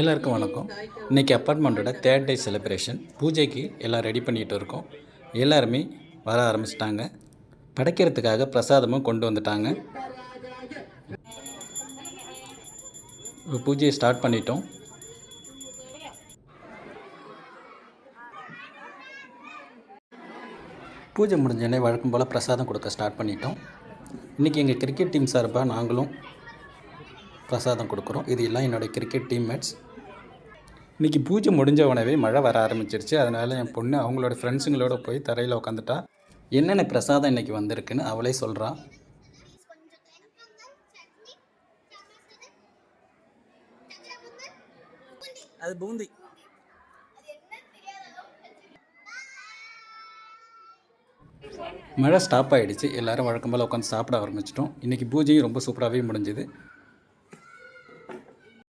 எல்லாருக்கும் வணக்கம். இன்றைக்கி அப்பார்ட்மெண்ட்டோட தேர்ட் டே செலிப்ரேஷன் பூஜைக்கு எல்லாம் ரெடி பண்ணிகிட்டு இருக்கோம். எல்லாருமே வர ஆரம்பிச்சிட்டாங்க. படைக்கிறதுக்காக பிரசாதமும் கொண்டு வந்துட்டாங்க. பூஜையை ஸ்டார்ட் பண்ணிட்டோம். பூஜை முடிஞ்சோடனே வழக்கம் போல் பிரசாதம் கொடுக்க ஸ்டார்ட் பண்ணிட்டோம். இன்றைக்கி எங்கள் கிரிக்கெட் டீம் சார்பாக நாங்களும் பிரசாதம் கொடுக்குறோம். இது எல்லாம் என்னோடய கிரிக்கெட் டீம்மேட்ஸ் இன்றைக்கி பூஜை முடிஞ்ச உடனே மழை வர ஆரம்பிச்சிருச்சு. அதனால் என் பொண்ணு அவங்களோட ஃப்ரெண்ட்ஸுங்களோட போய் தரையில் உட்காந்துட்டா என்னென்ன பிரசாதம் இன்றைக்கி வந்திருக்குன்னு அவளே சொல்கிறா அது பூந்தி. மழை ஸ்டாப் ஆகிடுச்சு எல்லோரும் வழக்கம் போல் உட்காந்து சாப்பிட ஆரம்பிச்சிட்டோம். இன்றைக்கி பூஜையும் ரொம்ப சூப்பராகவே முடிஞ்சுது.